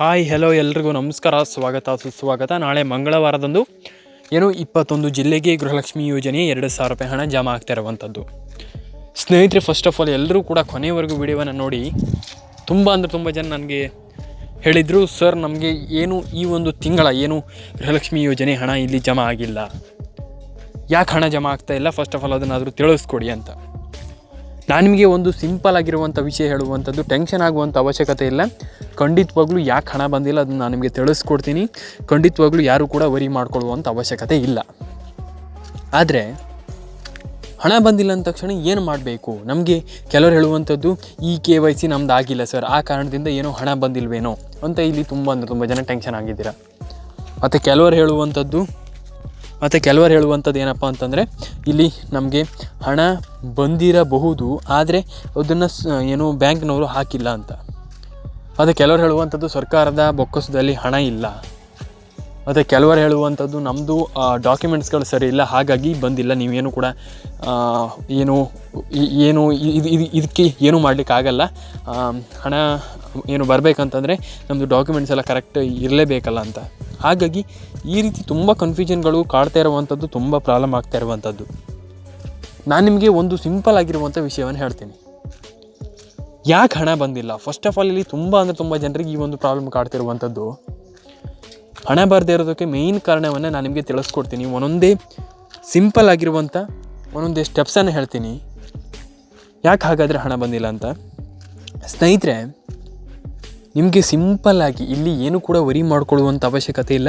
Hi hello ಎಲ್ರಿಗೂ ನಮಸ್ಕಾರ. ಸ್ವಾಗತ, ಸುಸ್ವಾಗತ. ನಾಳೆ ಮಂಗಳವಾರದಂದು ಏನು ಇಪ್ಪತ್ತೊಂದು ಜಿಲ್ಲೆಗೆ ಗೃಹಲಕ್ಷ್ಮಿ ಯೋಜನೆ ಎರಡು ಸಾವಿರ ರೂಪಾಯಿ ಹಣ ಜಮಾ ಆಗ್ತಾ ಇರುವಂಥದ್ದು. ಸ್ನೇಹಿತರೆ ಫಸ್ಟ್ ಆಫ್ ಆಲ್ ಎಲ್ಲರೂ ಕೂಡ ಕೊನೆವರೆಗೂ ವಿಡಿಯೋವನ್ನು ನೋಡಿ. ತುಂಬ ಅಂದರೆ ತುಂಬ ಜನ ನನಗೆ ಹೇಳಿದರು ಸರ್ ನಮಗೆ ಏನು ಈ ಒಂದು ತಿಂಗಳ ಏನು ಗೃಹಲಕ್ಷ್ಮಿ ಯೋಜನೆ ಹಣ ಇಲ್ಲಿ ಜಮಾ ಆಗಿಲ್ಲ. ಯಾಕೆ ಹಣ ಜಮಾ ಆಗ್ತಾ ಇಲ್ಲ? ಫಸ್ಟ್ ಆಫ್ ಆಲ್ ಅದನ್ನಾದರೂ ತಿಳಿಸ್ಕೊಡಿ ಅಂತ. ನಾನು ನಿಮಗೆ ಒಂದು ಸಿಂಪಲ್ ಆಗಿರುವಂಥ ವಿಷಯ ಹೇಳುವಂಥದ್ದು, ಟೆನ್ಷನ್ ಆಗುವಂಥ ಅವಶ್ಯಕತೆ ಇಲ್ಲ. ಖಂಡಿತವಾಗ್ಲೂ ಯಾಕೆ ಹಣ ಬಂದಿಲ್ಲ ಅದನ್ನು ನಾನು ನಿಮಗೆ ತಿಳಿಸ್ಕೊಡ್ತೀನಿ. ಖಂಡಿತವಾಗ್ಲೂ ಯಾರೂ ಕೂಡ ವರಿ ಮಾಡ್ಕೊಳ್ಳುವಂಥ ಅವಶ್ಯಕತೆ ಇಲ್ಲ. ಆದರೆ, ಹಣ ಬಂದಿಲ್ಲ ಅಂದ ತಕ್ಷಣ ಏನು ಮಾಡಬೇಕು? ನಮಗೆ ಕೆಲವರು ಹೇಳುವಂಥದ್ದು, ಈ ಕೆ ವೈ ಸಿ ನಮ್ದು ಆಗಿಲ್ಲ ಸರ್, ಆ ಕಾರಣದಿಂದ ಏನೋ ಹಣ ಬಂದಿಲ್ವೇನೋ? ಅಂತ ಇಲ್ಲಿ ತುಂಬ ಅಂದರೆ ತುಂಬ ಜನ ಟೆನ್ಷನ್ ಆಗಿದ್ದೀರಾ. ಮತ್ತು ಕೆಲವರು ಹೇಳುವಂಥದ್ದು ಮತ್ತು ಕೆಲವರು ಹೇಳುವಂಥದ್ದು ಏನಪ್ಪ ಅಂತಂದರೆ, ಇಲ್ಲಿ ನಮಗೆ ಹಣ ಬಂದಿರಬಹುದು, ಆದರೆ ಅದನ್ನು ಸ್, ಏನು ಬ್ಯಾಂಕ್ನವರು ಹಾಕಿಲ್ಲ ಅಂತ. ಅದು ಕೆಲವರು ಹೇಳುವಂಥದ್ದು ಸರ್ಕಾರದ ಬೊಕ್ಕಸದಲ್ಲಿ ಹಣ ಇಲ್ಲ. ಮತ್ತು ಕೆಲವರು ಹೇಳುವಂಥದ್ದು ನಮ್ಮದು ಡಾಕ್ಯುಮೆಂಟ್ಸ್ಗಳು ಸರಿ ಇಲ್ಲ, ಹಾಗಾಗಿ ಬಂದಿಲ್ಲ, ನೀವೇನು ಕೂಡ ಏನು ಏನು, ಇದು ಇದು, ಇದಕ್ಕೆ ಏನು ಮಾಡಲಿಕ್ಕಾಗಲ್ಲ ಹಣ ಏನು ಬರಬೇಕಂತಂದರೆ ನಮ್ಮದು ಡಾಕ್ಯುಮೆಂಟ್ಸ್ ಎಲ್ಲ ಕರೆಕ್ಟ್ ಇರಲೇಬೇಕಲ್ಲ ಅಂತ. ಹಾಗಾಗಿ ಈ ರೀತಿ ತುಂಬ ಕನ್ಫ್ಯೂಷನ್ಗಳು ಕಾಡ್ತಾ ಇರುವಂಥದ್ದು ತುಂಬ ಪ್ರಾಬ್ಲಮ್ ಆಗ್ತಾ ಇರುವಂಥದ್ದು. ನಾನು ನಿಮಗೆ ಒಂದು ಸಿಂಪಲ್ ಆಗಿರುವಂಥ ವಿಷಯವನ್ನು ಹೇಳ್ತೀನಿ. ಯಾಕೆ ಹಣ ಬಂದಿಲ್ಲ? ಫಸ್ಟ್ ಆಫ್ ಆಲ್ ಇಲ್ಲಿ ತುಂಬ ಅಂದರೆ ತುಂಬ ಜನರಿಗೆ ಈ ಒಂದು ಪ್ರಾಬ್ಲಮ್ ಕಾಡ್ತಿರುವಂಥದ್ದು ಹಣ ಬರದೇ ಇರೋದಕ್ಕೆ ಮೇಯ್ನ್ ಕಾರಣವನ್ನು ನಾನು ನಿಮಗೆ ತಿಳಿಸ್ಕೊಡ್ತೀನಿ. ಒಂದೊಂದೇ ಸಿಂಪಲ್ ಆಗಿರುವಂಥ ಒಂದೊಂದೇ ಸ್ಟೆಪ್ಸನ್ನು ಹೇಳ್ತೀನಿ. ಯಾಕೆ ಹಾಗಾದರೆ ಹಣ ಬಂದಿಲ್ಲ ಅಂತ? ಸ್ನೇಹಿತರೆ ನಿಮಗೆ ಸಿಂಪಲ್ಲಾಗಿ ಇಲ್ಲಿ ಏನು ಕೂಡ ವರಿ ಮಾಡ್ಕೊಳ್ಳುವಂಥ ಅವಶ್ಯಕತೆ ಇಲ್ಲ.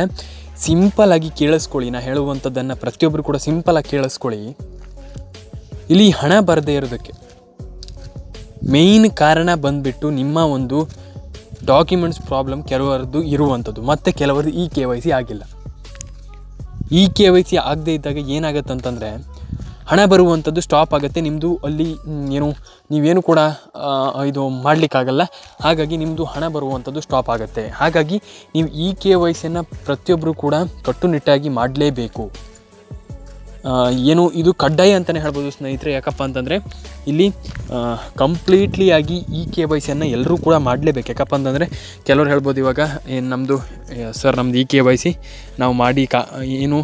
ಸಿಂಪಲ್ಲಾಗಿ ಕೇಳಿಸ್ಕೊಳ್ಳಿ, ನಾ ಹೇಳುವಂಥದ್ದನ್ನು ಪ್ರತಿಯೊಬ್ಬರು ಕೂಡ ಸಿಂಪಲಾಗಿ ಕೇಳಿಸ್ಕೊಳ್ಳಿ. ಇಲ್ಲಿ ಹಣ ಬರದೇ ಇರೋದಕ್ಕೆ ಮೇಯ್ನ್ ಕಾರಣ ಬಂದುಬಿಟ್ಟು ನಿಮ್ಮ ಒಂದು ಡಾಕ್ಯುಮೆಂಟ್ಸ್ ಪ್ರಾಬ್ಲಮ್ ಕೆಲವರದ್ದು ಇರುವಂಥದ್ದು. ಮತ್ತು ಕೆಲವರದ್ದು ಇ ಕೆ ವೈ ಸಿ ಆಗಿಲ್ಲ. ಇ ಕೆ ವೈ ಸಿ ಆಗದೇ ಇದ್ದಾಗ ಏನಾಗುತ್ತೆ ಅಂತಂದರೆ ಹಣ ಬರುವಂಥದ್ದು ಸ್ಟಾಪ್ ಆಗುತ್ತೆ. ನಿಮ್ಮದು ಅಲ್ಲಿ ಏನು, ನೀವೇನು ಕೂಡ ಇದು ಮಾಡಲಿಕ್ಕಾಗಲ್ಲ. ಹಾಗಾಗಿ ನಿಮ್ಮದು ಹಣ ಬರುವಂಥದ್ದು ಸ್ಟಾಪ್ ಆಗುತ್ತೆ. ಹಾಗಾಗಿ ನೀವು ಇ ಕೆ ವೈ ಸಿಯನ್ನು ಪ್ರತಿಯೊಬ್ಬರು ಕೂಡ ಕಟ್ಟುನಿಟ್ಟಾಗಿ ಮಾಡಲೇಬೇಕು. ಏನು, ಇದು ಕಡ್ಡಾಯ ಅಂತಲೇ ಹೇಳ್ಬೋದು ಸ್ನೇಹಿತರೆ. ಯಾಕಪ್ಪ ಅಂತಂದರೆ, ಇಲ್ಲಿ ಕಂಪ್ಲೀಟ್ಲಿ ಆಗಿ ಈ ಕೆ ವೈ ಸಿಯನ್ನು ಎಲ್ಲರೂ ಕೂಡ ಮಾಡಲೇಬೇಕು. ಯಾಕಪ್ಪ ಅಂತಂದರೆ, ಕೆಲವ್ರು ಹೇಳ್ಬೋದು ಇವಾಗ, ಏನು ನಮ್ಮದು ಸರ್ ನಮ್ಮದು ಇ ಕೆ ವೈ ಸಿ ನಾವು ಮಾಡಿ ಕಾ, ಏನು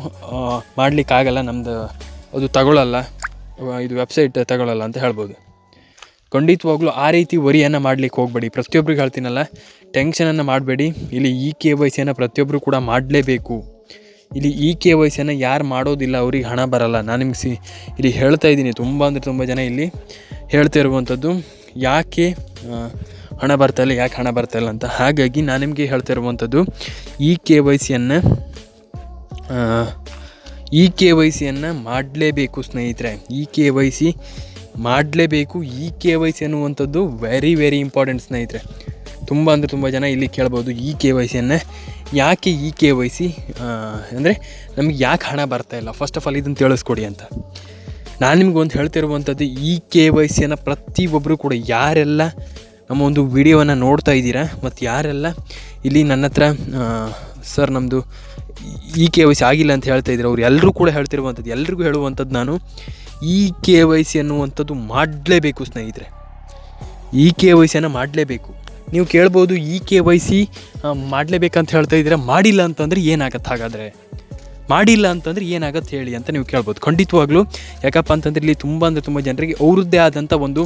ಮಾಡಲಿಕ್ಕಾಗಲ್ಲ ನಮ್ಮದು ಅದು ತಗೊಳ್ಳಲ್ಲ ಇದು ವೆಬ್ಸೈಟ್ ತಗೊಳ್ಳಲ್ಲ ಅಂತ ಹೇಳ್ಬೋದು. ಖಂಡಿತವಾಗ್ಲೂ ಆ ರೀತಿ ವರಿಯನ್ನು ಮಾಡಲಿಕ್ಕೆ ಹೋಗಬೇಡಿ. ಪ್ರತಿಯೊಬ್ಬರಿಗೆ ಹೇಳ್ತೀನಲ್ಲ ಟೆನ್ಷನನ್ನು ಮಾಡಬೇಡಿ. ಇಲ್ಲಿ ಇ ಕೆ ವೈ ಸಿಯನ್ನು ಪ್ರತಿಯೊಬ್ಬರು ಕೂಡ ಮಾಡಲೇಬೇಕು. ಇಲ್ಲಿ ಇ ಕೆ ವೈ ಸಿಯನ್ನು ಯಾರು ಮಾಡೋದಿಲ್ಲ, ಅವ್ರಿಗೆ ಹಣ ಬರಲ್ಲ. ನಾನು ನಿಮ್ಗೆ ಸಿ, ಇಲ್ಲಿ ಹೇಳ್ತಾ ಇದ್ದೀನಿ. ತುಂಬ ಅಂದರೆ ತುಂಬ ಜನ ಇಲ್ಲಿ ಹೇಳ್ತಾ ಇರುವಂಥದ್ದು ಯಾಕೆ ಹಣ ಬರ್ತಾ ಇಲ್ಲ, ಯಾಕೆ ಹಣ ಬರ್ತಾ ಇಲ್ಲ ಅಂತ. ಹಾಗಾಗಿ ನಾನು ನಿಮಗೆ ಹೇಳ್ತಾ ಇರುವಂಥದ್ದು ಇ ಕೆ ವೈ ಸಿಯನ್ನು ಇ ಕೆ ವೈ ಸಿಯನ್ನು ಮಾಡಲೇಬೇಕು, ಸ್ನೇಹಿತರೆ. ಇ ಕೆ ವೈ ಸಿ ಮಾಡಲೇಬೇಕು ಇ ಕೆ ವೈ ಸಿ ಅನ್ನುವಂಥದ್ದು ವೆರಿ ವೆರಿ ಇಂಪಾರ್ಟೆಂಟ್ ಸ್ನೇಹಿತರೆ. ತುಂಬ ಅಂದರೆ ತುಂಬ ಜನ ಇಲ್ಲಿ ಕೇಳ್ಬೋದು ಇ ಕೆ ವೈ ಸಿಯನ್ನು. ಯಾಕೆ ಇ ಕೆ ವೈ ಸಿ ಅಂದರೆ ನಮಗೆ ಯಾಕೆ ಹಣ ಬರ್ತಾ ಇಲ್ಲ? ಫಸ್ಟ್ ಆಫ್ ಆಲ್ ಇದನ್ನು ತಿಳಿಸ್ಕೊಡಿ ಅಂತ. ನಾನು ನಿಮ್ಗೆ ಒಂದು ಹೇಳ್ತಿರುವಂಥದ್ದು, ಈ ಕೆ ವೈ ಸಿಯನ್ನು ಪ್ರತಿಯೊಬ್ಬರು ಕೂಡ ಯಾರೆಲ್ಲ ನಮ್ಮ ಒಂದು ವಿಡಿಯೋವನ್ನು ನೋಡ್ತಾ ಇದ್ದೀರಾ ಮತ್ತು ಯಾರೆಲ್ಲ ಇಲ್ಲಿ ನನ್ನ ಹತ್ರ ಸರ್ ನಮ್ಮದು ಈ ಕೆ ವೈ ಸಿ ಆಗಿಲ್ಲ ಅಂತ ಹೇಳ್ತಾ ಇದ್ದೀರಾ ಅವ್ರು ಎಲ್ಲರೂ ಕೂಡ ಹೇಳ್ತಿರುವಂಥದ್ದು, ಎಲ್ರಿಗೂ ಹೇಳುವಂಥದ್ದು ನಾನು ಈ ಕೆ ವೈ ಸಿ ಅನ್ನುವಂಥದ್ದು ಮಾಡಲೇಬೇಕು, ಸ್ನೇಹಿತರೆ. ಈ ಕೆ ವೈ ಸಿಯನ್ನು ಮಾಡಲೇಬೇಕು. ನೀವು ಕೇಳ್ಬೋದು ಈ ಕೆ ವೈ ಸಿ ಮಾಡಲೇಬೇಕಂತ ಹೇಳ್ತಾ ಇದ್ದೀರಾ ಮಾಡಿಲ್ಲ ಅಂತಂದರೆ ಏನಾಗತ್ತೆ ಹಾಗಾದರೆ? ಮಾಡಿಲ್ಲ ಅಂತಂದರೆ ಏನಾಗತ್ತೆ ಹೇಳಿ ಅಂತ ನೀವು ಕೇಳ್ಬೋದು. ಖಂಡಿತವಾಗ್ಲೂ, ಯಾಕಪ್ಪ ಅಂತಂದ್ರೆ ಇಲ್ಲಿ ತುಂಬ ಅಂದರೆ ತುಂಬ ಜನರಿಗೆ ಅವರದ್ದೇ ಆದಂಥ ಒಂದು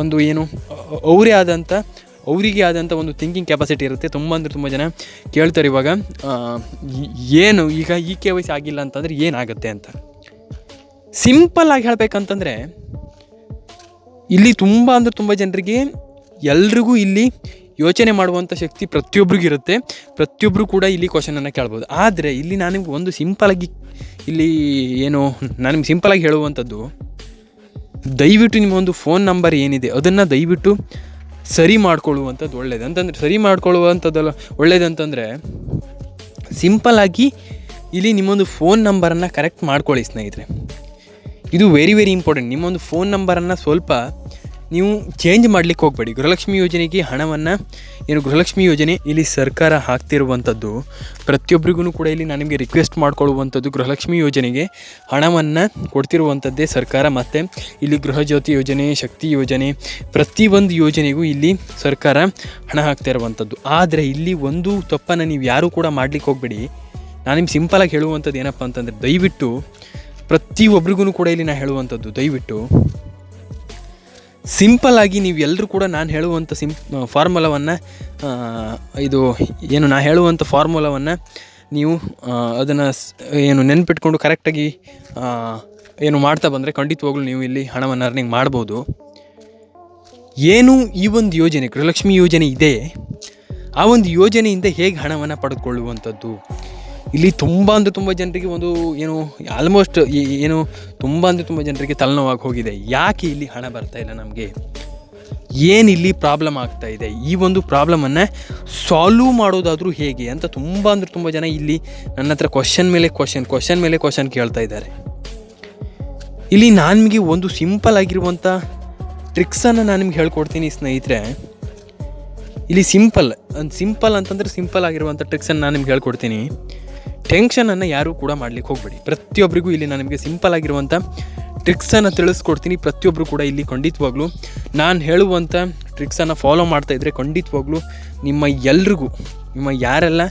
ಒಂದು ಏನು ಅವರೇ ಆದಂಥ ಅವರಿಗೆ ಆದಂಥ ಒಂದು ಥಿಂಕಿಂಗ್ ಕೆಪಾಸಿಟಿ ಇರುತ್ತೆ. ತುಂಬ ಅಂದರೆ ತುಂಬ ಜನ ಕೇಳ್ತಾರೆ ಇವಾಗ ಏನು ಈಗ ಈ ಕೆ ವೈ ಸಿ ಆಗಿಲ್ಲ ಅಂತಂದರೆ ಏನಾಗುತ್ತೆ ಅಂತ. ಸಿಂಪಲ್ ಆಗಿ ಹೇಳ್ಬೇಕಂತಂದರೆ, ಇಲ್ಲಿ ತುಂಬ ಅಂದರೆ ತುಂಬ ಜನರಿಗೆ ಎಲ್ರಿಗೂ ಇಲ್ಲಿ ಯೋಚನೆ ಮಾಡುವಂಥ ಶಕ್ತಿ ಪ್ರತಿಯೊಬ್ಬರಿಗೂ ಇರುತ್ತೆ. ಪ್ರತಿಯೊಬ್ಬರು ಕೂಡ ಇಲ್ಲಿ ಕ್ವಶನನ್ನು ಕೇಳ್ಬೋದು. ಆದರೆ ಇಲ್ಲಿ ನಾನು ನಿಮ್ಗೆ ಒಂದು ಸಿಂಪಲಾಗಿ ಇಲ್ಲಿ ಏನು, ನಾನು ನಿಮ್ಗೆ ಸಿಂಪಲಾಗಿ ಹೇಳುವಂಥದ್ದು ದಯವಿಟ್ಟು ನಿಮ್ಮ ಒಂದು ಫೋನ್ ನಂಬರ್ ಏನಿದೆ, ಅದನ್ನು ದಯವಿಟ್ಟು ಸರಿ ಮಾಡ್ಕೊಳ್ಳುವಂಥದ್ದು ಒಳ್ಳೇದು. ಅಂತಂದರೆ ಸರಿ ಮಾಡ್ಕೊಳ್ಳುವಂಥದ್ದಲ್ಲ ಒಳ್ಳೇದಂತಂದರೆ ಸಿಂಪಲ್ಲಾಗಿ ಇಲ್ಲಿ ನಿಮ್ಮೊಂದು ಫೋನ್ ನಂಬರನ್ನು ಕರೆಕ್ಟ್ ಮಾಡ್ಕೊಳ್ಳಿ ಸ್ನೇಹಿತರೆ. ಇದು ವೆರಿ ವೆರಿ ಇಂಪಾರ್ಟೆಂಟ್ ನಿಮ್ಮೊಂದು ಫೋನ್ ನಂಬರನ್ನು ಸ್ವಲ್ಪ ನೀವು ಚೇಂಜ್ ಮಾಡಲಿಕ್ಕೆ ಹೋಗಬೇಡಿ. ಗೃಹಲಕ್ಷ್ಮಿ ಯೋಜನೆಗೆ ಹಣವನ್ನು ಏನು ಗೃಹಲಕ್ಷ್ಮಿ ಯೋಜನೆ ಇಲ್ಲಿ ಸರ್ಕಾರ ಹಾಕ್ತಿರುವಂಥದ್ದು ಪ್ರತಿಯೊಬ್ಬರಿಗೂ ಕೂಡ ಇಲ್ಲಿ ನಾನು ನಿಮಗೆ ರಿಕ್ವೆಸ್ಟ್ ಮಾಡ್ಕೊಳ್ಳುವಂಥದ್ದು ಗೃಹಲಕ್ಷ್ಮಿ ಯೋಜನೆಗೆ ಹಣವನ್ನು ಕೊಡ್ತಿರುವಂಥದ್ದೇ ಸರ್ಕಾರ. ಮತ್ತು ಇಲ್ಲಿ ಗೃಹಜ್ಯೋತಿ ಯೋಜನೆ, ಶಕ್ತಿ ಯೋಜನೆ, ಪ್ರತಿಯೊಂದು ಯೋಜನೆಗೂ ಇಲ್ಲಿ ಸರ್ಕಾರ ಹಣ ಹಾಕ್ತಾ ಇರುವಂಥದ್ದು ಆದರೆ ಇಲ್ಲಿ ಒಂದು ತಪ್ಪನ್ನು ನೀವು ಯಾರೂ ಕೂಡ ಮಾಡಲಿಕ್ಕೆ ಹೋಗಬೇಡಿ. ನಾನು ನಿಮ್ಗೆ ಸಿಂಪಲಾಗಿ ಹೇಳುವಂಥದ್ದು ಏನಪ್ಪ ಅಂತಂದರೆ, ದಯವಿಟ್ಟು ಪ್ರತಿಯೊಬ್ಬರಿಗೂ ಕೂಡ ಇಲ್ಲಿ ನಾನು ಹೇಳುವಂಥದ್ದು ದಯವಿಟ್ಟು ಸಿಂಪಲ್ ಆಗಿ ನೀವು ಎಲ್ಲರೂ ಕೂಡ ನಾನು ಹೇಳುವಂಥ ಸಿಂ ಫಾರ್ಮುಲಾವನ್ನು ಇದು ಏನು ನಾನು ಹೇಳುವಂಥ ಫಾರ್ಮುಲಾವನ್ನು ನೀವು ಅದನ್ನು ಏನು ನೆನ್ಪಿಟ್ಕೊಂಡು ಕರೆಕ್ಟಾಗಿ ಏನು ಮಾಡ್ತಾ ಬಂದರೆ ಖಂಡಿತವಾಗ್ಲೂ ನೀವು ಇಲ್ಲಿ ಹಣವನ್ನು ಅರ್ನಿಂಗ್ ಮಾಡ್ಬೋದು. ಏನು ಈ ಒಂದು ಯೋಜನೆ ಗೃಹಲಕ್ಷ್ಮಿ ಯೋಜನೆ ಇದೆ, ಆ ಒಂದು ಯೋಜನೆಯಿಂದ ಹೇಗೆ ಹಣವನ್ನು ಪಡೆದುಕೊಳ್ಳುವಂಥದ್ದು ಇಲ್ಲಿ ತುಂಬ ಅಂದರೆ ತುಂಬ ಜನರಿಗೆ ಒಂದು ಏನು ಆಲ್ಮೋಸ್ಟ್ ಏನು ತುಂಬ ಅಂದರೆ ತುಂಬ ಜನರಿಗೆ ತಲೆನೋವಾಗಿ ಹೋಗಿದೆ. ಯಾಕೆ ಇಲ್ಲಿ ಹಣ ಬರ್ತಾ ಇಲ್ಲ ನಮಗೆ? ಏನು ಇಲ್ಲಿ ಪ್ರಾಬ್ಲಮ್ ಆಗ್ತಾ ಇದೆ? ಈ ಒಂದು ಪ್ರಾಬ್ಲಮನ್ನು ಸಾಲ್ವ್ ಮಾಡೋದಾದರೂ ಹೇಗೆ ಅಂತ ತುಂಬ ಅಂದರೆ ತುಂಬ ಜನ ಇಲ್ಲಿ ನನ್ನ ಹತ್ರ ಕ್ವಶನ್ ಮೇಲೆ ಕ್ವಶನ್ ಕ್ವಶನ್ ಮೇಲೆ ಕ್ವಶನ್ ಕೇಳ್ತಾ ಇದ್ದಾರೆ. ಇಲ್ಲಿ ನಾನು ನಿಮಗೆ ಒಂದು ಸಿಂಪಲ್ ಆಗಿರುವಂಥ ಟ್ರಿಕ್ಸನ್ನು ನಾನು ನಿಮ್ಗೆ ಹೇಳ್ಕೊಡ್ತೀನಿ ಸ್ನೇಹಿತರೆ. ಇಲ್ಲಿ ಸಿಂಪಲ್ ಸಿಂಪಲ್ ಅಂತಂದರೆ ಸಿಂಪಲ್ ಆಗಿರುವಂಥ ಟ್ರಿಕ್ಸನ್ನು ನಾನು ನಿಮ್ಗೆ ಹೇಳ್ಕೊಡ್ತೀನಿ. ಟೆನ್ಷನನ್ನು ಯಾರೂ ಕೂಡ ಮಾಡ್ಲಿಕ್ಕೆ ಹೋಗಬೇಡಿ. ಪ್ರತಿಯೊಬ್ಬರಿಗೂ ಇಲ್ಲಿ ನಾನು ನಿಮಗೆ ಸಿಂಪಲ್ ಆಗಿರುವಂಥ ಟ್ರಿಕ್ಸನ್ನು ತಿಳಿಸ್ಕೊಡ್ತೀನಿ. ಪ್ರತಿಯೊಬ್ಬರು ಕೂಡ ಇಲ್ಲಿ ಖಂಡಿತವಾಗ್ಲೂ ನಾನು ಹೇಳುವಂಥ ಟ್ರಿಕ್ಸನ್ನು ಫಾಲೋ ಮಾಡ್ತಾ ಇದ್ದರೆ ಖಂಡಿತವಾಗ್ಲೂ ನಿಮ್ಮ ಎಲ್ರಿಗೂ, ನಿಮ್ಮ ಯಾರೆಲ್ಲ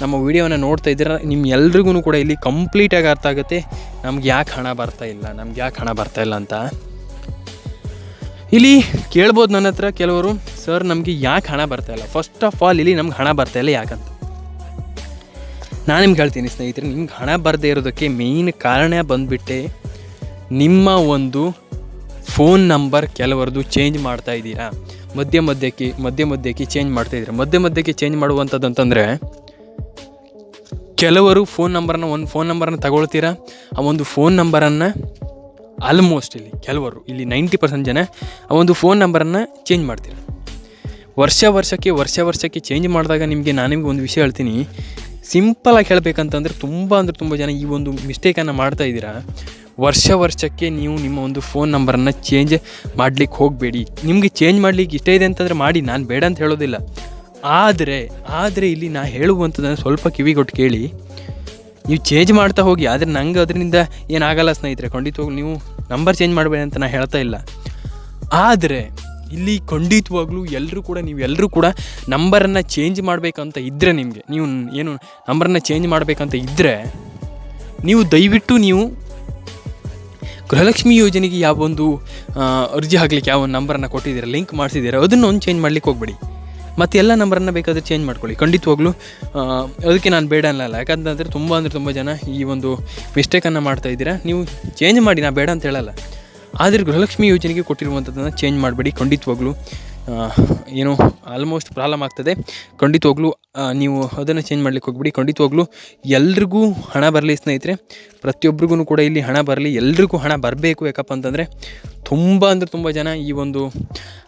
ನಮ್ಮ ವಿಡಿಯೋನ ನೋಡ್ತಾ ಇದ್ದೀರ ನಿಮ್ಮ ಎಲ್ರಿಗೂ ಕೂಡ ಇಲ್ಲಿ ಕಂಪ್ಲೀಟಾಗಿ ಅರ್ಥ ಆಗುತ್ತೆ. ನಮ್ಗೆ ಯಾಕೆ ಹಣ ಬರ್ತಾ ಇಲ್ಲ, ನಮ್ಗೆ ಯಾಕೆ ಹಣ ಬರ್ತಾ ಇಲ್ಲ ಅಂತ. ಇಲ್ಲಿ ಕೇಳ್ಬೋದು ನನ್ನ ಹತ್ರ ಕೆಲವರು, ಸರ್, ನಮಗೆ ಯಾಕೆ ಹಣ ಬರ್ತಾ ಇಲ್ಲ? ಫಸ್ಟ್ ಆಫ್ ಆಲ್ ಇಲ್ಲಿ ನಮ್ಗೆ ಹಣ ಬರ್ತಾ ಇಲ್ಲ ಯಾಕಂತ. ನಾನು ನಿಮ್ಗೆ ಹೇಳ್ತೀನಿ ಸ್ನೇಹಿತರೆ, ನಿಮ್ಗೆ ಹಣ ಬರದೇ ಇರೋದಕ್ಕೆ ಮೇಯ್ನ್ ಕಾರಣ ಬಂದುಬಿಟ್ಟೆ ನಿಮ್ಮ ಒಂದು ಫೋನ್ ನಂಬರ್ ಕೆಲವರದು ಚೇಂಜ್ ಮಾಡ್ತಾ ಇದ್ದೀರಾ? ಮಧ್ಯ ಮಧ್ಯಕ್ಕೆ ಮಧ್ಯ ಮಧ್ಯಕ್ಕೆ ಚೇಂಜ್ ಮಾಡ್ತಾ ಇದ್ದೀರಾ? ಮಧ್ಯ ಮಧ್ಯಕ್ಕೆ ಚೇಂಜ್ ಮಾಡುವಂಥದ್ದು ಅಂತಂದರೆ, ಕೆಲವರು ಫೋನ್ ನಂಬರನ್ನು ಒಂದು ಫೋನ್ ನಂಬರನ್ನು ತಗೊಳ್ತೀರಾ? ಆ ಒಂದು ಫೋನ್ ನಂಬರನ್ನು ಆಲ್ಮೋಸ್ಟ್ ಇಲ್ಲಿ, ಕೆಲವರು, ಇಲ್ಲಿ ನೈಂಟಿ ಪರ್ಸೆಂಟ್ ಜನ ಆ ಒಂದು ಫೋನ್ ನಂಬರನ್ನು ಚೇಂಜ್ ಮಾಡ್ತೀರಾ? ವರ್ಷ ವರ್ಷಕ್ಕೆ ವರ್ಷ ವರ್ಷಕ್ಕೆ ಚೇಂಜ್ ಮಾಡಿದಾಗ ನಿಮಗೆ ನಾನು ನಿಮಗೆ ಒಂದು ವಿಷಯ ಹೇಳ್ತೀನಿ. ಸಿಂಪಲಾಗಿ ಹೇಳಬೇಕಂತಂದರೆ ತುಂಬ ಅಂದರೆ ತುಂಬ ಜನ ಈ ಒಂದು ಮಿಸ್ಟೇಕನ್ನು ಮಾಡ್ತಾ ಇದ್ದೀರಾ? ವರ್ಷ ವರ್ಷಕ್ಕೆ ನೀವು ನಿಮ್ಮ ಒಂದು ಫೋನ್ ನಂಬರನ್ನು ಚೇಂಜ್ ಮಾಡಲಿಕ್ಕೆ ಹೋಗಬೇಡಿ. ನಿಮಗೆ ಚೇಂಜ್ ಮಾಡಲಿಕ್ಕೆ ಇಷ್ಟ ಇದೆ ಅಂತಂದರೆ ಮಾಡಿ, ನಾನು ಬೇಡ ಅಂತ ಹೇಳೋದಿಲ್ಲ. ಆದರೆ ಆದರೆ ಇಲ್ಲಿ ನಾ ಹೇಳುವಂಥದ್ದನ್ನು ಸ್ವಲ್ಪ ಕಿವಿಗೊಟ್ಟು ಕೇಳಿ. ನೀವು ಚೇಂಜ್ ಮಾಡ್ತಾ ಹೋಗಿ, ಆದರೆ ನಂಗೆ ಅದರಿಂದ ಏನಾಗಲ್ಲ ಸ್ನೇಹಿತರೆ, ಖಂಡಿತವಾಗ್ಲೂ ನೀವು ನಂಬರ್ ಚೇಂಜ್ ಮಾಡಬೇಡಿ ಅಂತ ನಾನು ಹೇಳ್ತಾ ಇಲ್ಲ. ಆದರೆ ಇಲ್ಲಿ ಖಂಡಿತವಾಗ್ಲೂ ಎಲ್ಲರೂ ಕೂಡ, ನೀವು ಎಲ್ಲರೂ ಕೂಡ ನಂಬರನ್ನು ಚೇಂಜ್ ಮಾಡಬೇಕಂತ ಇದ್ದರೆ ನಿಮಗೆ, ನೀವು ಏನು ನಂಬರನ್ನು ಚೇಂಜ್ ಮಾಡಬೇಕಂತ ಇದ್ದರೆ ನೀವು ದಯವಿಟ್ಟು ನೀವು ಗೃಹಲಕ್ಷ್ಮಿ ಯೋಜನೆಗೆ ಯಾವ ಒಂದು ಅರ್ಜಿ ಹಾಕ್ಲಿಕ್ಕೆ ಯಾವ ಒಂದು ನಂಬರನ್ನು ಕೊಟ್ಟಿದ್ದೀರಾ ಲಿಂಕ್ ಮಾಡಿಸಿದ್ದೀರಾ, ಅದನ್ನು ಒಂದು ಚೇಂಜ್ ಮಾಡ್ಲಿಕ್ಕೆ ಹೋಗ್ಬೇಡಿ. ಮತ್ತು ಎಲ್ಲ ನಂಬರನ್ನು ಬೇಕಾದರೆ ಚೇಂಜ್ ಮಾಡ್ಕೊಳ್ಳಿ. ಖಂಡಿತವಾಗ್ಲೂ ಅದಕ್ಕೆ ನಾನು ಬೇಡ ಅನ್ನಲ್ಲ. ಯಾಕಂತಂದರೆ ತುಂಬ ಅಂದರೆ ತುಂಬ ಜನ ಈ ಒಂದು ಮಿಸ್ಟೇಕನ್ನು ಮಾಡ್ತಾ ಇದ್ದೀರಾ. ನೀವು ಚೇಂಜ್ ಮಾಡಿ, ನಾ ಬೇಡ ಅಂತ ಹೇಳಲ್ಲ. ಆದರೆ ಗೃಹಲಕ್ಷ್ಮಿ ಯೋಜನೆಗೆ ಕೊಟ್ಟಿರುವಂಥದ್ದನ್ನು ಚೇಂಜ್ ಮಾಡಬೇಡಿ, ಖಂಡಿತವಾಗ್ಲೂ. ಏನು ಆಲ್ಮೋಸ್ಟ್ ಪ್ರಾಬ್ಲಮ್ ಆಗ್ತದೆ. ಖಂಡಿತವಾಗ್ಲೂ ನೀವು ಅದನ್ನು ಚೇಂಜ್ ಮಾಡ್ಲಿಕ್ಕೆ ಹೋಗ್ಬಿಡಿ. ಖಂಡಿತವಾಗ್ಲೂ ಎಲ್ರಿಗೂ ಹಣ ಬರಲಿ ಸ್ನೇಹಿತರೆ. ಪ್ರತಿಯೊಬ್ಬರಿಗೂ ಕೂಡ ಇಲ್ಲಿ ಹಣ ಬರಲಿ. ಎಲ್ರಿಗೂ ಹಣ ಬರಬೇಕು ಯಾಕಪ್ಪ ಅಂತಂದರೆ ತುಂಬ ಅಂದರೆ ತುಂಬ ಜನ ಈ ಒಂದು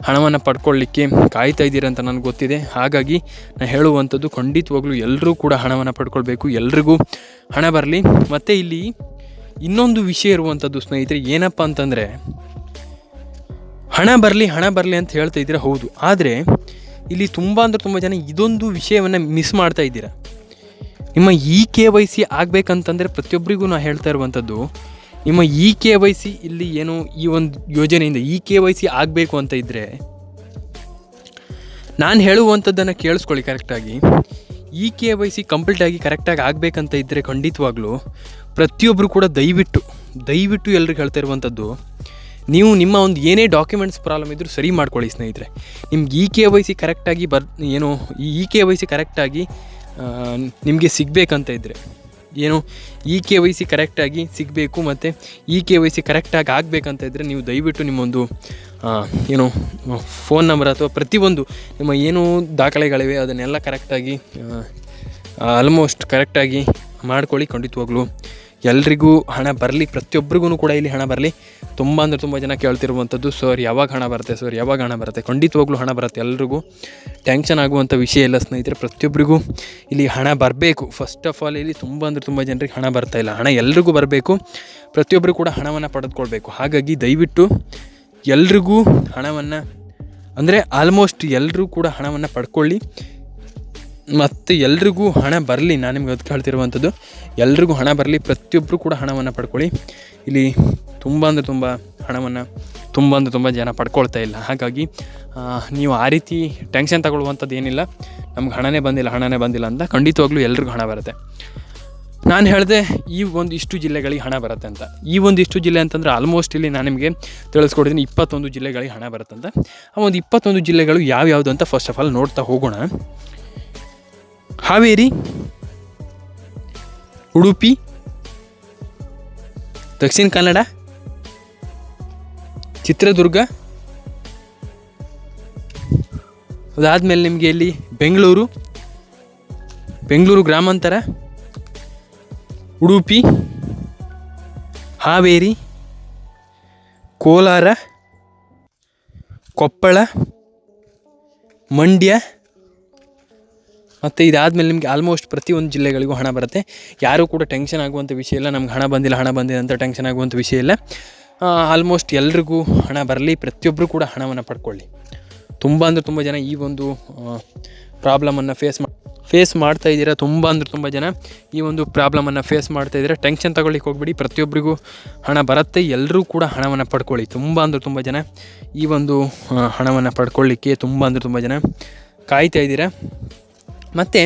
ಹಣವನ್ನು ಪಡ್ಕೊಳ್ಳಿಕ್ಕೆ ಕಾಯ್ತಾ ಇದ್ದೀರ ಅಂತ ನನಗೆ ಗೊತ್ತಿದೆ. ಹಾಗಾಗಿ ನಾನು ಹೇಳುವಂಥದ್ದು ಖಂಡಿತವಾಗ್ಲೂ ಎಲ್ಲರೂ ಕೂಡ ಹಣವನ್ನು ಪಡ್ಕೊಳ್ಬೇಕು. ಎಲ್ರಿಗೂ ಹಣ ಬರಲಿ. ಮತ್ತು ಇಲ್ಲಿ ಇನ್ನೊಂದು ವಿಷಯ ಇರುವಂಥದ್ದು ಸ್ನೇಹಿತರೆ, ಏನಪ್ಪ ಅಂತಂದರೆ, ಹಣ ಬರಲಿ ಹಣ ಬರಲಿ ಅಂತ ಹೇಳ್ತಾ ಇದ್ದೀರಾ? ಹೌದು. ಆದರೆ, ಇಲ್ಲಿ ತುಂಬ ಅಂದರೆ ತುಂಬ ಜನ ಇದೊಂದು ವಿಷಯವನ್ನು ಮಿಸ್ ಮಾಡ್ತಾ ಇದ್ದೀರಾ? ನಿಮ್ಮ ಇ ಕೆ ವೈ ಸಿ ಆಗಬೇಕಂತಂದರೆ ಪ್ರತಿಯೊಬ್ಬರಿಗೂ ನಾನು ಹೇಳ್ತಾ ಇರುವಂಥದ್ದು ನಿಮ್ಮ ಇ ಕೆ ವೈ ಸಿ ಇಲ್ಲಿ ಏನು ಈ ಒಂದು ಯೋಜನೆಯಿಂದ ಇ ಕೆ ವೈ ಸಿ ಆಗಬೇಕು ಅಂತ ಇದ್ದರೆ ನಾನು ಹೇಳುವಂಥದ್ದನ್ನು ಕೇಳಿಸ್ಕೊಳ್ಳಿ ಕರೆಕ್ಟಾಗಿ ಇ ಕೆ ವೈ ಸಿ ಕಂಪ್ಲೀಟಾಗಿ ಕರೆಕ್ಟಾಗಿ ಆಗಬೇಕಂತ ಇದ್ದರೆ ಖಂಡಿತವಾಗ್ಲೂ ಪ್ರತಿಯೊಬ್ಬರು ಕೂಡ ದಯವಿಟ್ಟು ದಯವಿಟ್ಟು ಎಲ್ರಿಗೂ ಹೇಳ್ತಾ ಇರುವಂಥದ್ದು, ನೀವು ನಿಮ್ಮ ಒಂದು ಏನೇ ಡಾಕ್ಯುಮೆಂಟ್ಸ್ ಪ್ರಾಬ್ಲಮ್ ಇದ್ದರೂ ಸರಿ ಮಾಡ್ಕೊಳ್ಳಿ ಸ್ನೇಹಿತರೆ. ನಿಮ್ಗೆ ಇ ಕೆ ವೈ ಸಿ ಕರೆಕ್ಟಾಗಿ ಬರ್, ಏನು, ಈ ಇ ಕೆ ವೈ ಸಿ ಕರೆಕ್ಟಾಗಿ ನಿಮಗೆ ಸಿಗಬೇಕಂತ ಇದ್ದರೆ ಏನು ಇ ಕೆ ವೈ ಸಿ ಕರೆಕ್ಟಾಗಿ ಸಿಗಬೇಕು ಮತ್ತು ಇ ಕೆ ವೈ ಸಿ ಕರೆಕ್ಟಾಗಿ ಆಗಬೇಕಂತ ಇದ್ದರೆ ನೀವು ದಯವಿಟ್ಟು ನಿಮ್ಮೊಂದು ಏನು ಫೋನ್ ನಂಬರ್ ಅಥವಾ ಪ್ರತಿಯೊಂದು ನಿಮ್ಮ ಏನು ದಾಖಲೆಗಳಿವೆ, ಅದನ್ನೆಲ್ಲ ಕರೆಕ್ಟಾಗಿ ಆಲ್ಮೋಸ್ಟ್ ಕರೆಕ್ಟಾಗಿ ಮಾಡ್ಕೊಳ್ಳಿ, ಖಂಡಿತವಾಗ್ಲೂ. ಎಲ್ರಿಗೂ ಹಣ ಬರಲಿ ಪ್ರತಿಯೊಬ್ಬರಿಗೂ ಕೂಡ ಇಲ್ಲಿ ಹಣ ಬರಲಿ. ತುಂಬ ಅಂದರೆ ತುಂಬ ಜನ ಕೇಳ್ತಿರುವಂಥದ್ದು ಸರ್ ಯಾವಾಗ ಹಣ ಬರುತ್ತೆ? ಸರ್ ಯಾವಾಗ ಹಣ ಬರುತ್ತೆ? ಖಂಡಿತವಾಗ್ಲೂ ಹಣ ಬರುತ್ತೆ ಎಲ್ರಿಗೂ. ಟೆನ್ಷನ್ ಆಗುವಂಥ ವಿಷಯ ಇಲ್ಲ, ಸ್ನೇಹಿತರೆ. ಪ್ರತಿಯೊಬ್ಬರಿಗೂ ಇಲ್ಲಿ ಹಣ ಬರಬೇಕು. ಫಸ್ಟ್ ಆಫ್ ಆಲ್ ಇಲ್ಲಿ ತುಂಬ ಅಂದರೆ ತುಂಬ ಜನರಿಗೆ ಹಣ ಬರ್ತಾ ಇಲ್ಲ. ಹಣ ಎಲ್ರಿಗೂ ಬರಬೇಕು. ಪ್ರತಿಯೊಬ್ಬರು ಕೂಡ ಹಣವನ್ನು ಪಡೆದುಕೊಳ್ಬೇಕು. ಹಾಗಾಗಿ ದಯವಿಟ್ಟು ಎಲ್ರಿಗೂ ಹಣವನ್ನು, ಅಂದರೆ ಆಲ್ಮೋಸ್ಟ್ ಎಲ್ಲರೂ ಕೂಡ ಹಣವನ್ನು ಪಡ್ಕೊಳ್ಳಿ. ಮತ್ತು ಎಲ್ರಿಗೂ ಹಣ ಬರಲಿ, ನಾನು ನಿಮ್ಗೆ ಅದು ಹೇಳ್ತಿರುವಂಥದ್ದು ಎಲ್ರಿಗೂ ಹಣ ಬರಲಿ ಪ್ರತಿಯೊಬ್ಬರು ಕೂಡ ಹಣವನ್ನು ಪಡ್ಕೊಳ್ಳಿ. ಇಲ್ಲಿ ತುಂಬ ಅಂದರೆ ತುಂಬ ಹಣವನ್ನು, ತುಂಬ ಅಂದರೆ ತುಂಬ ಜನ ಪಡ್ಕೊಳ್ತಾ ಇಲ್ಲ. ಹಾಗಾಗಿ ನೀವು ಆ ರೀತಿ ಟೆನ್ಷನ್ ತಗೊಳ್ಳುವಂಥದ್ದು ಏನಿಲ್ಲ. ನಮ್ಗೆ ಹಣನೇ ಬಂದಿಲ್ಲ ಹಣನೇ ಬಂದಿಲ್ಲ ಅಂತ ಖಂಡಿತವಾಗ್ಲೂ ಎಲ್ರಿಗೂ ಹಣ ಬರುತ್ತೆ. ನಾನು ಹೇಳಿದೆ ಈ ಒಂದು ಇಷ್ಟು ಜಿಲ್ಲೆಗಳಿಗೆ ಹಣ ಬರುತ್ತೆ ಅಂತ. ಈ ಒಂದು ಇಷ್ಟು ಜಿಲ್ಲೆ ಅಂತಂದರೆ ಆಲ್ಮೋಸ್ಟ್ ಇಲ್ಲಿ ನಾನು ನಿಮಗೆ ತಿಳಿಸ್ಕೊಡಿದ್ದೀನಿ ಇಪ್ಪತ್ತೊಂದು ಜಿಲ್ಲೆಗಳಿಗೆ ಹಣ ಬರುತ್ತಂತ ಆ ಒಂದು ಇಪ್ಪತ್ತೊಂದು ಜಿಲ್ಲೆಗಳು ಯಾವ್ಯಾವುದು ಅಂತ ಫಸ್ಟ್ ಆಫ್ ಆಲ್ ನೋಡ್ತಾ ಹೋಗೋಣ. ಹಾವೇರಿ, ಉಡುಪಿ, ದಕ್ಷಿಣ ಕನ್ನಡ, ಚಿತ್ರದುರ್ಗ, ಅದಾದಮೇಲೆ ನಿಮಗೆ ಇಲ್ಲಿ ಬೆಂಗಳೂರು ಬೆಂಗಳೂರು ಗ್ರಾಮಾಂತರ ಉಡುಪಿ, ಹಾವೇರಿ, ಕೋಲಾರ, ಕೊಪ್ಪಳ, ಮಂಡ್ಯ. ಮತ್ತು ಇದಾದಮೇಲೆ ನಿಮಗೆ ಆಲ್ಮೋಸ್ಟ್ ಪ್ರತಿಯೊಂದು ಜಿಲ್ಲೆಗಳಿಗೂ ಹಣ ಬರುತ್ತೆ. ಯಾರೂ ಕೂಡ ಟೆನ್ಷನ್ ಆಗುವಂಥ ವಿಷಯ ಇಲ್ಲ. ನಮ್ಗೆ ಹಣ ಬಂದಿಲ್ಲ ಹಣ ಬಂದಿಲ್ಲ ಅಂತ ಟೆನ್ಷನ್ ಆಗುವಂಥ ವಿಷಯ ಇಲ್ಲ. ಆಲ್ಮೋಸ್ಟ್ ಎಲ್ರಿಗೂ ಹಣ ಬರಲಿ. ಪ್ರತಿಯೊಬ್ಬರು ಕೂಡ ಹಣವನ್ನು ಪಡ್ಕೊಳ್ಳಿ. ತುಂಬ ಅಂದರೆ ತುಂಬ ಜನ ಈ ಒಂದು ಪ್ರಾಬ್ಲಮನ್ನು ಫೇಸ್ ಮಾ ಫೇಸ್ ಮಾಡ್ತಾ ಇದ್ದೀರಾ ತುಂಬ ಅಂದರೆ ತುಂಬ ಜನ. ಈ ಒಂದು ಪ್ರಾಬ್ಲಮನ್ನು ಫೇಸ್ ಮಾಡ್ತಾ ಇದ್ದೀರಾ ಟೆನ್ಷನ್ ತಗೊಳ್ಳಿಕ್ಕೆ ಹೋಗ್ಬಿಡಿ. ಪ್ರತಿಯೊಬ್ಬರಿಗೂ ಹಣ ಬರುತ್ತೆ ಎಲ್ಲರೂ ಕೂಡ ಹಣವನ್ನು ಪಡ್ಕೊಳ್ಳಿ. ತುಂಬ ಅಂದರೆ ತುಂಬ ಜನ ಈ ಒಂದು ಹಣವನ್ನು ಪಡ್ಕೊಳ್ಳಿಕ್ಕೆ ತುಂಬ ಅಂದರೆ ತುಂಬ ಜನ ಕಾಯ್ತಾ ಇದ್ದೀರಾ. ಮತ್ತು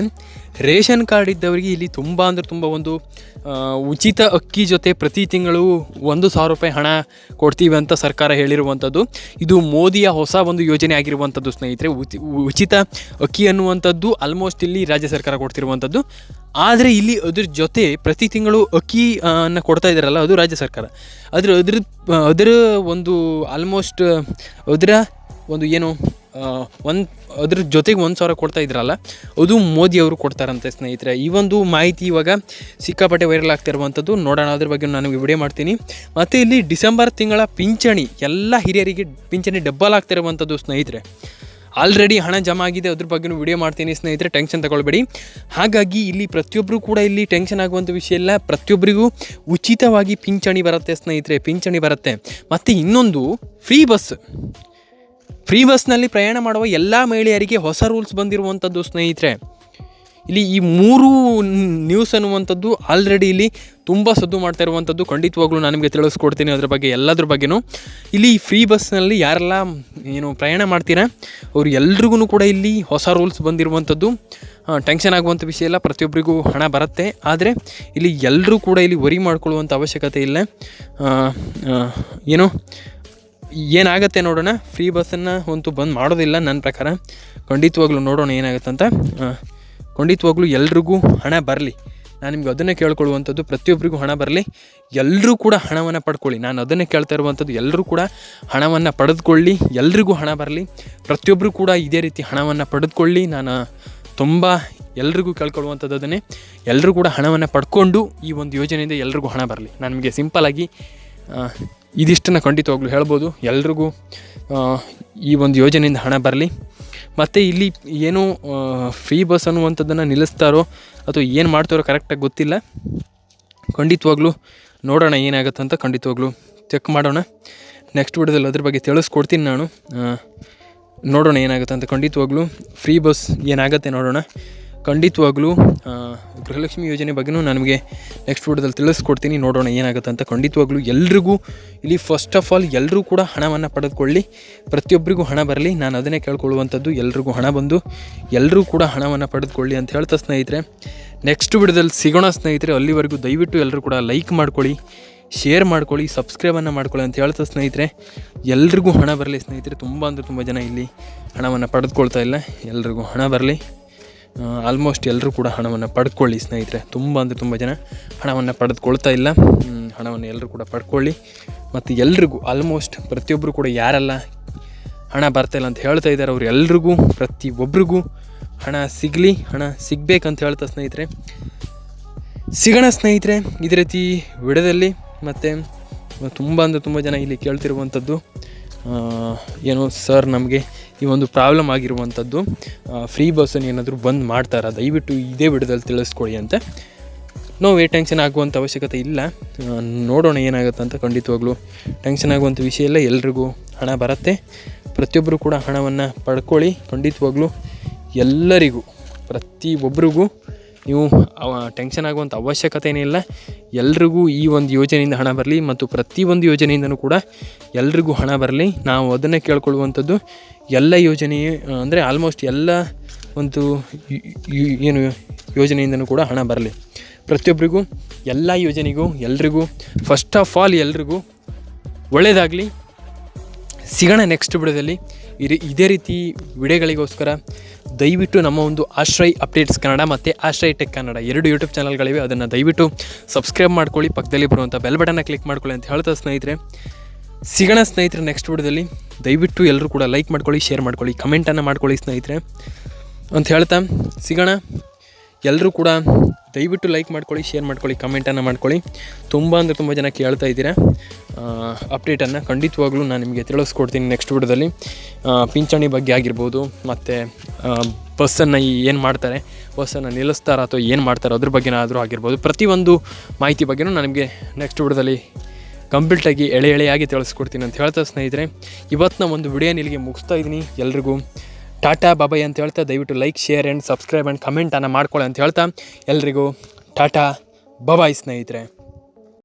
ರೇಷನ್ ಕಾರ್ಡ್ ಇದ್ದವರಿಗೆ ಇಲ್ಲಿ ತುಂಬ ಅಂದರೆ ತುಂಬ ಒಂದು ಉಚಿತ ಅಕ್ಕಿ ಜೊತೆ ಪ್ರತಿ ತಿಂಗಳು ಒಂದು ಸಾವಿರ ರೂಪಾಯಿ ಹಣ ಕೊಡ್ತೀವಿ ಅಂತ ಸರ್ಕಾರ ಹೇಳಿರುವಂಥದ್ದು ಇದು ಮೋದಿಯ ಹೊಸ ಒಂದು ಯೋಜನೆ ಆಗಿರುವಂಥದ್ದು ಸ್ನೇಹಿತರೆ. ಉಚಿ- ಉಚಿತ ಅಕ್ಕಿ ಅನ್ನುವಂಥದ್ದು ಆಲ್ಮೋಸ್ಟ್ ಇಲ್ಲಿ ರಾಜ್ಯ ಸರ್ಕಾರ ಕೊಡ್ತಿರುವಂಥದ್ದು ಆದರೆ ಇಲ್ಲಿ ಅದ್ರ ಜೊತೆ ಪ್ರತಿ ತಿಂಗಳು ಅಕ್ಕಿ ಅನ್ನ ಕೊಡ್ತಾ ಇದ್ದಾರಲ್ಲ ಅದು ರಾಜ್ಯ ಸರ್ಕಾರ. ಅದ್ರ ಅದ್ರ, ಅದರ ಒಂದು ಆಲ್ಮೋಸ್ಟ್ ಅದರ ಒಂದು ಏನು ಒಂದು, ಅದ್ರ ಜೊತೆಗೆ ಒಂದು ಸಾವಿರ ಕೊಡ್ತಾ ಇದ್ರಲ್ಲ, ಅದು ಮೋದಿ ಅವರು ಕೊಡ್ತಾರಂತೆ ಸ್ನೇಹಿತರೆ. ಈ ಒಂದು ಮಾಹಿತಿ ಇವಾಗ ಸಿಕ್ಕಾಪಟ್ಟೆ ವೈರಲ್ ಆಗ್ತಿರುವಂಥದ್ದು ನೋಡೋಣ. ಅದ್ರ ಬಗ್ಗೆ ನಾನು ವಿಡಿಯೋ ಮಾಡ್ತೀನಿ. ಮತ್ತು ಇಲ್ಲಿ ಡಿಸೆಂಬರ್ ತಿಂಗಳ ಪಿಂಚಣಿ, ಎಲ್ಲ ಹಿರಿಯರಿಗೆ ಪಿಂಚಣಿ ಡಬ್ಬಲ್ ಆಗ್ತಿರುವಂಥದ್ದು ಸ್ನೇಹಿತರೆ. ಆಲ್ರೆಡಿ ಹಣ ಜಮಾ ಆಗಿದೆ, ಅದ್ರ ಬಗ್ಗೆನೂ ವಿಡಿಯೋ ಮಾಡ್ತೀನಿ ಸ್ನೇಹಿತರೆ, ಟೆನ್ಷನ್ ತಗೊಳ್ಬೇಡಿ. ಹಾಗಾಗಿ ಇಲ್ಲಿ ಪ್ರತಿಯೊಬ್ಬರು ಕೂಡ ಇಲ್ಲಿ ಟೆನ್ಷನ್ ಆಗುವಂಥ ವಿಷಯ ಇಲ್ಲ. ಪ್ರತಿಯೊಬ್ಬರಿಗೂ ಉಚಿತವಾಗಿ ಪಿಂಚಣಿ ಬರುತ್ತೆ ಸ್ನೇಹಿತರೆ, ಪಿಂಚಣಿ ಬರುತ್ತೆ. ಮತ್ತು ಇನ್ನೊಂದು, ಫ್ರೀ ಬಸ್. ಫ್ರೀ ಬಸ್ನಲ್ಲಿ ಪ್ರಯಾಣ ಮಾಡುವ ಎಲ್ಲ ಮಹಿಳೆಯರಿಗೆ ಹೊಸ ರೂಲ್ಸ್ ಬಂದಿರುವಂಥದ್ದು ಸ್ನೇಹಿತರೆ, ಇಲ್ಲಿ ಈ ಮೂರು ನ್ಯೂಸ್ ಅನ್ನುವಂಥದ್ದು ಆಲ್ರೆಡಿ ಇಲ್ಲಿ ತುಂಬ ಸದ್ದು ಮಾಡ್ತಾ ಇರುವಂಥದ್ದು. ಖಂಡಿತವಾಗ್ಲೂ ನಾನು ನಿಮಗೆ ತಿಳಿಸ್ಕೊಡ್ತೀನಿ ಅದ್ರ ಬಗ್ಗೆ, ಎಲ್ಲದ್ರ ಬಗ್ಗೆನೂ. ಇಲ್ಲಿ ಫ್ರೀ ಬಸ್ನಲ್ಲಿ ಯಾರೆಲ್ಲ, ಏನು ಪ್ರಯಾಣ ಮಾಡ್ತೀರಾ, ಅವ್ರು ಎಲ್ರಿಗೂ ಕೂಡ ಇಲ್ಲಿ ಹೊಸ ರೂಲ್ಸ್ ಬಂದಿರುವಂಥದ್ದು. ಟೆನ್ಷನ್ ಆಗುವಂಥ ವಿಷಯ ಇಲ್ಲ, ಪ್ರತಿಯೊಬ್ಬರಿಗೂ ಹಣ ಬರುತ್ತೆ. ಆದರೆ ಇಲ್ಲಿ ಎಲ್ಲರೂ ಕೂಡ ಇಲ್ಲಿ ವರಿ ಮಾಡ್ಕೊಳ್ಳುವಂಥ ಅವಶ್ಯಕತೆ ಇಲ್ಲ. ಏನು ಏನಾಗುತ್ತೆ ನೋಡೋಣ? ಫ್ರೀ ಬಸ್ಸನ್ನು ಅಂತೂ ಬಂದ್ ಮಾಡೋದಿಲ್ಲ ನನ್ನ ಪ್ರಕಾರ. ಖಂಡಿತವಾಗ್ಲೂ ನೋಡೋಣ ಏನಾಗುತ್ತೆ ಅಂತ ಖಂಡಿತವಾಗ್ಲೂ ಎಲ್ರಿಗೂ ಹಣ ಬರಲಿ. ನಾನು ನಿಮ್ಗೆ ಅದನ್ನೇ ಕೇಳ್ಕೊಳ್ಳುವಂಥದ್ದು ಪ್ರತಿಯೊಬ್ಬರಿಗೂ ಹಣ ಬರಲಿ. ಎಲ್ಲರೂ ಕೂಡ ಹಣವನ್ನು ಪಡ್ಕೊಳ್ಳಿ. ನಾನು ಅದನ್ನೇ ಕೇಳ್ತಾ ಇರುವಂಥದ್ದು ಎಲ್ಲರೂ ಕೂಡ ಹಣವನ್ನು ಪಡೆದುಕೊಳ್ಳಿ. ಎಲ್ರಿಗೂ ಹಣ ಬರಲಿ. ಪ್ರತಿಯೊಬ್ಬರು ಕೂಡ ಇದೇ ರೀತಿ ಹಣವನ್ನು ಪಡೆದುಕೊಳ್ಳಿ. ನಾನು ತುಂಬ ಎಲ್ರಿಗೂ ಕೇಳ್ಕೊಳ್ಳುವಂಥದ್ದು ಅದನ್ನೇ. ಎಲ್ಲರೂ ಕೂಡ ಹಣವನ್ನು ಪಡ್ಕೊಂಡು ಈ ಒಂದು ಯೋಜನೆಯಿಂದ ಎಲ್ರಿಗೂ ಹಣ ಬರಲಿ. ನಾನು ನಿಮಗೆ ಸಿಂಪಲಾಗಿ ಇದಿಷ್ಟನ್ನು ಖಂಡಿತವಾಗ್ಲೂ ಹೇಳ್ಬೋದು. ಎಲ್ರಿಗೂ ಈ ಒಂದು ಯೋಜನೆಯಿಂದ ಹಣ ಬರಲಿ. ಮತ್ತು ಇಲ್ಲಿ ಏನು ಫ್ರೀ ಬಸ್ ಅನ್ನುವಂಥದ್ದನ್ನು ನಿಲ್ಲಿಸ್ತಾರೋ ಅಥವಾ ಏನು ಮಾಡ್ತಾರೋ ಕರೆಕ್ಟಾಗಿ ಗೊತ್ತಿಲ್ಲ. ಖಂಡಿತವಾಗ್ಲೂ ನೋಡೋಣ ಏನಾಗುತ್ತೆ ಅಂತ ಖಂಡಿತವಾಗ್ಲೂ ಚೆಕ್ ಮಾಡೋಣ. ನೆಕ್ಸ್ಟ್ ವಿಡಿಯೋದಲ್ಲಿ ಅದ್ರ ಬಗ್ಗೆ ತಿಳಿಸ್ಕೊಡ್ತೀನಿ ನಾನು. ನೋಡೋಣ ಏನಾಗುತ್ತೆ ಅಂತ ಖಂಡಿತವಾಗ್ಲೂ ಫ್ರೀ ಬಸ್ ಏನಾಗುತ್ತೆ ನೋಡೋಣ. ಖಂಡಿತವಾಗ್ಲೂ ಗೃಹಲಕ್ಷ್ಮಿ ಯೋಜನೆ ಬಗ್ಗೆನೂ ನನಗೆ ನೆಕ್ಸ್ಟ್ ವಿಡಿಯೋದಲ್ಲಿ ತಿಳಿಸ್ಕೊಡ್ತೀನಿ. ನೋಡೋಣ ಏನಾಗುತ್ತೆ ಅಂತ ಖಂಡಿತವಾಗ್ಲೂ ಎಲ್ರಿಗೂ, ಇಲ್ಲಿ ಫಸ್ಟ್ ಆಫ್ ಆಲ್ ಎಲ್ಲರೂ ಕೂಡ ಹಣವನ್ನು ಪಡೆದುಕೊಳ್ಳಿ. ಪ್ರತಿಯೊಬ್ಬರಿಗೂ ಹಣ ಬರಲಿ. ನಾನು ಅದನ್ನೇ ಕೇಳ್ಕೊಳ್ಳುವಂಥದ್ದು, ಎಲ್ರಿಗೂ ಹಣ ಬಂದು ಎಲ್ಲರೂ ಕೂಡ ಹಣವನ್ನು ಪಡೆದುಕೊಳ್ಳಿ ಅಂತ ಹೇಳ್ತಾ ಸ್ನೇಹಿತರೆ. ನೆಕ್ಸ್ಟ್ ವಿಡಿಯೋದಲ್ಲಿ ಸಿಗೋಣ ಸ್ನೇಹಿತರೆ. ಅಲ್ಲಿವರೆಗೂ ದಯವಿಟ್ಟು ಎಲ್ಲರೂ ಕೂಡ ಲೈಕ್ ಮಾಡ್ಕೊಳ್ಳಿ ಶೇರ್ ಮಾಡ್ಕೊಳ್ಳಿ ಸಬ್ಸ್ಕ್ರೈಬನ್ನು ಮಾಡ್ಕೊಳ್ಳಿ ಅಂತ ಹೇಳ್ತಾ ಸ್ನೇಹಿತರೆ. ಎಲ್ರಿಗೂ ಹಣ ಬರಲಿ ಸ್ನೇಹಿತರೆ. ತುಂಬ ಅಂದರೆ ತುಂಬ ಜನ ಇಲ್ಲಿ ಹಣವನ್ನು ಪಡೆದುಕೊಳ್ತಾ ಇಲ್ಲ. ಎಲ್ರಿಗೂ ಹಣ ಬರಲಿ. ಆಲ್ಮೋಸ್ಟ್ ಎಲ್ಲರೂ ಕೂಡ ಹಣವನ್ನು ಪಡ್ಕೊಳ್ಳಿ ಸ್ನೇಹಿತರೆ. ತುಂಬ ಅಂದರೆ ತುಂಬ ಜನ ಹಣವನ್ನು ಪಡೆದುಕೊಳ್ತಾ ಇಲ್ಲ. ಹಣವನ್ನು ಎಲ್ಲರೂ ಕೂಡ ಪಡ್ಕೊಳ್ಳಿ. ಮತ್ತು ಎಲ್ರಿಗೂ ಆಲ್ಮೋಸ್ಟ್ ಪ್ರತಿಯೊಬ್ಬರು ಕೂಡ ಯಾರೆಲ್ಲ, ಹಣ ಬರ್ತಾಯಿಲ್ಲ ಅಂತ ಹೇಳ್ತಾ ಇದ್ದಾರೆ. ಅವ್ರು ಎಲ್ರಿಗೂ ಪ್ರತಿ ಒಬ್ರಿಗೂ ಹಣ ಸಿಗಲಿ, ಹಣ ಸಿಗಬೇಕಂತ ಹೇಳ್ತಾ ಸ್ನೇಹಿತರೆ. ಸಿಗೋಣ ಸ್ನೇಹಿತರೆ, ಇದೇ ರೀತಿ ವಿಡದಲ್ಲಿ ಮತ್ತು, ತುಂಬ ಅಂದರೆ ತುಂಬ ಜನ ಇಲ್ಲಿ ಕೇಳ್ತಿರುವಂಥದ್ದು ಏನು ಸರ್ ನಮಗೆ ಈ ಒಂದು ಪ್ರಾಬ್ಲಮ್ ಆಗಿರುವಂಥದ್ದು ಫ್ರೀ ಬಸ್ಸನ್ನು ಏನಾದರೂ ಬಂದ್ ಮಾಡ್ತಾರಾ? ದಯವಿಟ್ಟು ಇದೇ ವಿಡಿಯೋದಲ್ಲಿ ತಿಳಿಸ್ಕೊಡಿ ಅಂತ. ನೋವೇ ಟೆನ್ಷನ್ ಆಗುವಂಥ ಅವಶ್ಯಕತೆ ಇಲ್ಲ. ನೋಡೋಣ ಏನಾಗುತ್ತೆ ಅಂತ ಖಂಡಿತವಾಗ್ಲೂ. ಟೆನ್ಷನ್ ಆಗುವಂಥ ವಿಷಯ ಇಲ್ಲ ಎಲ್ರಿಗೂ ಹಣ ಬರುತ್ತೆ. ಪ್ರತಿಯೊಬ್ಬರು ಕೂಡ ಹಣವನ್ನು ಪಡ್ಕೊಳ್ಳಿ. ಖಂಡಿತವಾಗ್ಲೂ ಎಲ್ಲರಿಗೂ ಪ್ರತಿಯೊಬ್ಬರಿಗೂ ನೀವು ಟೆನ್ಷನ್ ಆಗುವಂಥ ಅವಶ್ಯಕತೆ ಏನಿಲ್ಲ ಎಲ್ರಿಗೂ ಈ ಒಂದು ಯೋಜನೆಯಿಂದ ಹಣ ಬರಲಿ ಮತ್ತು ಪ್ರತಿಯೊಂದು ಯೋಜನೆಯಿಂದನೂ ಕೂಡ ಎಲ್ರಿಗೂ ಹಣ ಬರಲಿ. ನಾವು ಅದನ್ನು ಕೇಳ್ಕೊಳ್ಳುವಂಥದ್ದು. ಎಲ್ಲ ಯೋಜನೆ, ಅಂದರೆ ಆಲ್ಮೋಸ್ಟ್ ಎಲ್ಲ ಒಂದು ಏನು ಯೋಜನೆಯಿಂದನೂ ಕೂಡ ಹಣ ಬರಲಿ. ಪ್ರತಿಯೊಬ್ಬರಿಗೂ ಎಲ್ಲ ಯೋಜನೆಗೂ, ಎಲ್ರಿಗೂ ಫಸ್ಟ್ ಆಫ್ ಆಲ್ ಎಲ್ರಿಗೂ ಒಳ್ಳೆಯದಾಗಲಿ ಸಿಗೋಣ ನೆಕ್ಸ್ಟ್ ವಿಡಿಯೋದಲ್ಲಿ. ಇದೇ ರೀತಿ ವಿಡಿಯೋಗಳಿಗೋಸ್ಕರ. ದಯವಿಟ್ಟು ನಮ್ಮ ಒಂದು ಆಶ್ರಯ್ ಅಪ್ಡೇಟ್ಸ್ ಕನ್ನಡ ಮತ್ತು ಆಶ್ರಯ್ ಟೆಕ್ ಕನ್ನಡ ಎರಡು ಯೂಟ್ಯೂಬ್ ಚಾನಲ್ಗಳಿವೆ. ಅದನ್ನು ದಯವಿಟ್ಟು ಸಬ್ಸ್ಕ್ರೈಬ್ ಮಾಡ್ಕೊಳ್ಳಿ. ಪಕ್ಕದಲ್ಲಿ ಬರುವಂಥ ಬೆಲ್ ಬಟನ್ನ ಕ್ಲಿಕ್ ಮಾಡ್ಕೊಳ್ಳಿ ಅಂತ ಹೇಳ್ತಾ ಸ್ನೇಹಿತರೆ. ಸಿಗೋಣ ಸ್ನೇಹಿತರೆ ನೆಕ್ಸ್ಟ್ ವಿಡಿಯೋದಲ್ಲಿ. ದಯವಿಟ್ಟು ಎಲ್ಲರೂ ಕೂಡ ಲೈಕ್ ಮಾಡ್ಕೊಳ್ಳಿ ಶೇರ್ ಮಾಡ್ಕೊಳ್ಳಿ ಕಮೆಂಟನ್ನು ಮಾಡ್ಕೊಳ್ಳಿ ಸ್ನೇಹಿತರೆ. ಅಂತ ಹೇಳ್ತಾ ಸಿಗೋಣ. ಎಲ್ಲರೂ ಕೂಡ ದಯವಿಟ್ಟು ಲೈಕ್ ಮಾಡ್ಕೊಳ್ಳಿ ಶೇರ್ ಮಾಡ್ಕೊಳ್ಳಿ ಕಮೆಂಟನ್ನು ಮಾಡ್ಕೊಳ್ಳಿ. ತುಂಬ ಅಂದರೆ ತುಂಬ ಜನ ಕೇಳ್ತಾ ಇದ್ದೀರಾ. ಅಪ್ಡೇಟನ್ನು ಖಂಡಿತವಾಗ್ಲೂ ನಾನು ನಿಮಗೆ ತಿಳಿಸ್ಕೊಡ್ತೀನಿ ನೆಕ್ಸ್ಟ್ ವಿಡಿಯೋದಲ್ಲಿ. ಪಿಂಚಣಿ ಬಗ್ಗೆ ಆಗಿರ್ಬೋದು, ಮತ್ತು ಬಸ್ಸನ್ನು ಏನು ಮಾಡ್ತಾರೆ ಬಸ್ಸನ್ನು ನಿಲ್ಲಿಸ್ತಾರ ಅಥವಾ ಏನು ಮಾಡ್ತಾರೆ, ಅದ್ರ ಬಗ್ಗೆನಾದರೂ ಆಗಿರ್ಬೋದು, ಪ್ರತಿಯೊಂದು ಮಾಹಿತಿ ಬಗ್ಗೆನೂ ನಾನು ನಿಮಗೆ ನೆಕ್ಸ್ಟ್ ವಿಡಿಯೋದಲ್ಲಿ ಕಂಪ್ಲೀಟಾಗಿ ಎಳೆ ಎಳೆಯಾಗಿ ತಿಳಿಸ್ಕೊಡ್ತೀನಿ ಅಂತ ಹೇಳ್ತಾ ಸ್ನೇಹಿತರೆ. ಇವತ್ತಿನ ಒಂದು ವಿಡಿಯೋ ಇಲ್ಲಿಗೆ ಮುಗಿಸ್ತಾ ಇದ್ದೀನಿ ಎಲ್ರಿಗೂ. ಟಾಟಾ ಬಾಬಾಯ್ ಅಂತ ಹೇಳ್ತಾ ದಯವಿಟ್ಟು like, share and subscribe and ಕಮೆಂಟನ್ನು ಮಾಡ್ಕೊಳ್ಳಿ ಅಂತ ಹೇಳ್ತಾ ಎಲ್ರಿಗೂ ಟಾಟಾ ಬಾಬಾಯ್ ಸ್ನೇಹಿತರೆ.